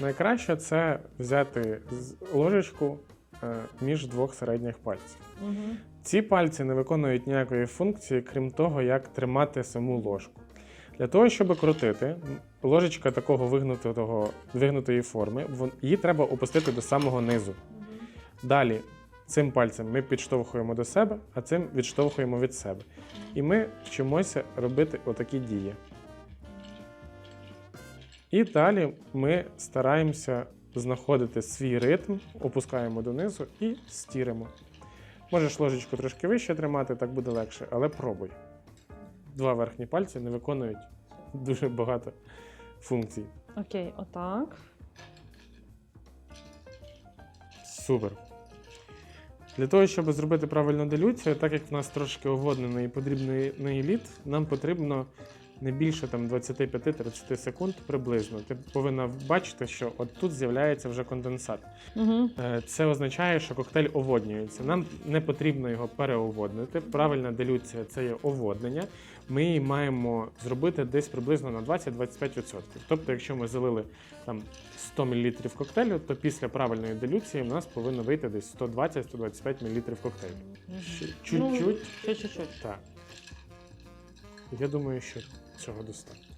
Найкраще це взяти ложечку е, між двох середніх пальців. Угу. Ці пальці не виконують ніякої функції, крім того, як тримати саму ложку. Для того, щоб крутити, ложечка такого вигнутого, вигнутої форми, її треба опустити до самого низу. Далі цим пальцем ми підштовхуємо до себе, а цим відштовхуємо від себе. І ми вчимося робити отакі дії. І далі ми стараємося знаходити свій ритм, опускаємо донизу і стіримо. Можеш ложечку трошки вище тримати, так буде легше, але пробуй. Два верхні пальці не виконують дуже багато функцій. Окей, отак. Супер. Для того, щоб зробити правильну делюцію, так як в нас трошки оводнений і подрібний лід, нам потрібно не більше там 25-30 секунд приблизно. Ти повинна бачити, що от тут з'являється вже конденсат. Угу. Це означає, що коктейль оводнюється. Нам не потрібно його переоводнити. Правильна делюція це є оводнення. Ми її маємо зробити десь приблизно на 20-25%. Тобто, якщо ми залили там 100 мл коктейлю, то після правильної делюції в нас повинно вийти десь 120-125 мл коктейлю. Ще Чуть-чуть. Чуть-чуть. Так. Я думаю, що цього достатньо.